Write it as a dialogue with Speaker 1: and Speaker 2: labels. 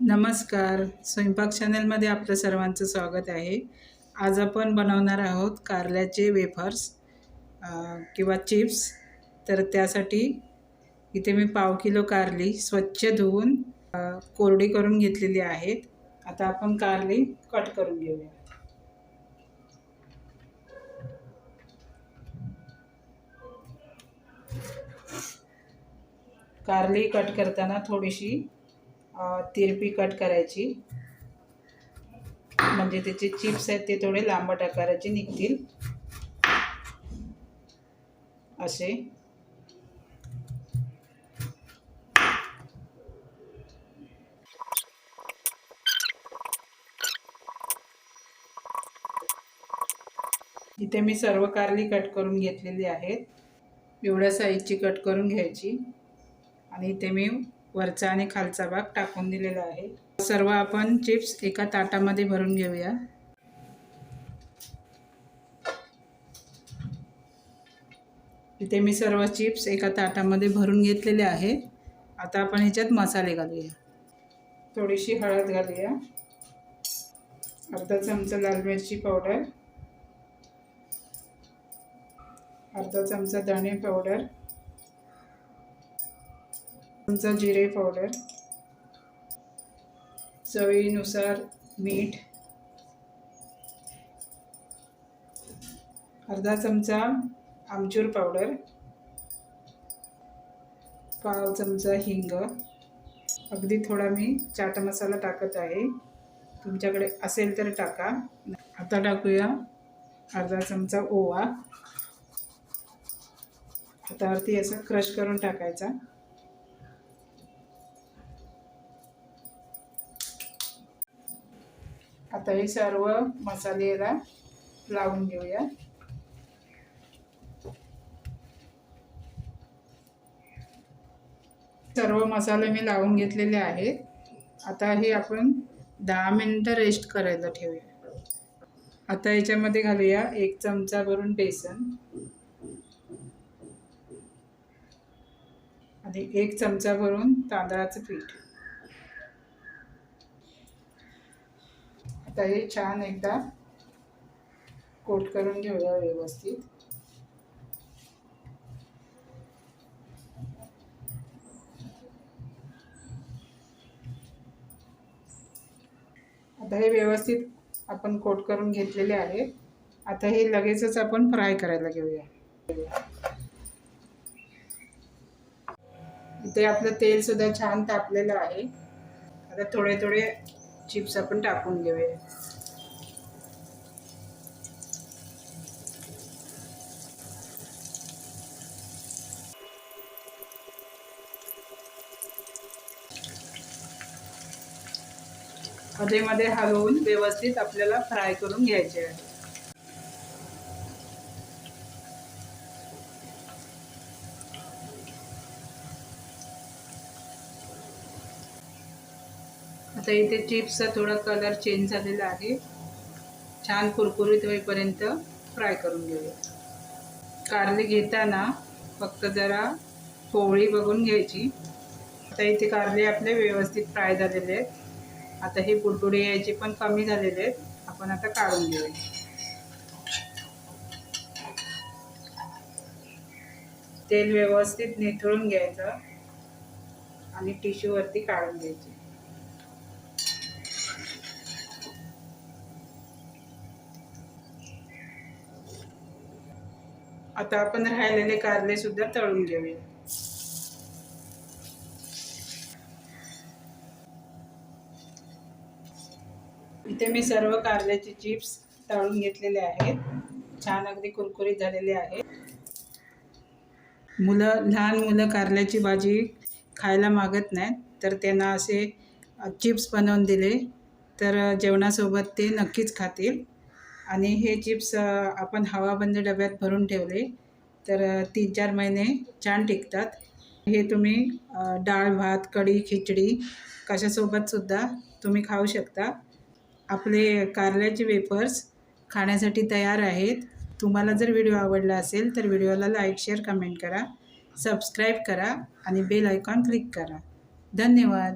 Speaker 1: नमस्कार. स्वयंपाक चॅनलमध्ये आपलं सर्वांचं स्वागत आहे. आज आपण बनवणार आहोत कारल्याचे वेफर्स किंवा चिप्स. तर त्यासाठी इथे मी पाव किलो कारली स्वच्छ धुवून कोरडी करून घेतलेली आहेत. आता आपण कारली कट करून घेऊया. कारली कट करताना थोडीशी तिरपी कट करायची. म्हणजे त्याचे चिप्स आहेत ते थोडे लांबट आकाराचे निघतील. असे. इथे मी सर्व कारली कट करून घेतलेली आहेत. एवढ्या साईजची कट करून घ्यायची. आणि इथे मी वरचा आणि खालचा भाग टाकून दिलेला आहे. सर्व आपण चिप्स एका ताटामध्ये भरून घेऊया. इथे मी सर्व चिप्स एका ताटामध्ये भरून घेतलेले आहे. आता आपण ह्याच्यात मसाले घालूया. थोडीशी हळद घालूया. अर्धा चमचा लाल मिरची पावडर. अर्धा चमचा धणे पावडर. चमचा जिरे पावडर चवीनुसार मीठ. अर्धा चमचा आमचूर पावडर पाव चमचा हिंग. अगदी थोडा मी चाट मसाला टाकत आहे. तुमच्याकडे असेल तर टाका. आता टाकूया अर्धा चमचा ओवा. हातावरती असं क्रश करून टाकायचा. आता हे सर्व मसालेला लावून घेऊया. सर्व मसाले मी लावून घेतलेले आहेत. आता हे आपण दहा मिनटं रेस्ट करायला ठेवूया. आता याच्यामध्ये घालूया एक चमचा भरून बेसन. आणि एक चमचा भरून तांदळाचं पीठ. आता हे छान एकदा कोट करून घेऊया व्यवस्थित. आता हे व्यवस्थित आपण कोट करून घेतलेले आहे. आता हे लगेचच आपण फ्राय करायला घेऊया. इथे आपलं तेल सुद्धा छान तापलेलं आहे. आता थोडे थोडे चिप्स आपण टाकून घेऊया. मध्ये मध्ये हलवून व्यवस्थित आपल्याला फ्राय करून घ्यायचे आहे. आता इथे चिप्सचा थोडा कलर चेंज झालेला आहे. छान कुरकुरीत होईपर्यंत फ्राय करून घेऊया. कारली घेताना फक्त जरा पोळी बघून घ्यायची. आता इथे कारले आपले व्यवस्थित फ्राय झालेले आहेत. आता हे बुडबुडे यायचे पण कमी झालेले आहेत. आपण आता काढून घेऊया. तेल व्यवस्थित निथळून घ्यायचं आणि टिश्यूवरती काढून घ्यायचे. आता आपण राहिलेले कारले सुद्धा तळून घेऊया. इथे मी सर्व कारल्याचे चिप्स तळून घेतलेले आहेत. छान अगदी कुरकुरीत झालेले आहेत. मुलं लहान मुलं कारल्याची भाजी खायला मागत नाहीत तर त्यांना असे चिप्स बनवून दिले तर जेवणासोबत ते नक्कीच खातील. आणि हे चिप्स आपण हवाबंद डब्यात भरून ठेवले तर तीन चार महिने छान टिकतात. हे तुम्ही डाळ भात कढी खिचडी कशासोबतसुद्धा तुम्ही खाऊ शकता. आपले कारल्याचे वेफर्स खाण्यासाठी तयार आहेत. तुम्हाला जर व्हिडिओ आवडला असेल तर व्हिडिओला लाईक शेअर कमेंट करा सबस्क्राईब करा आणि बेल आयकॉन क्लिक करा. धन्यवाद.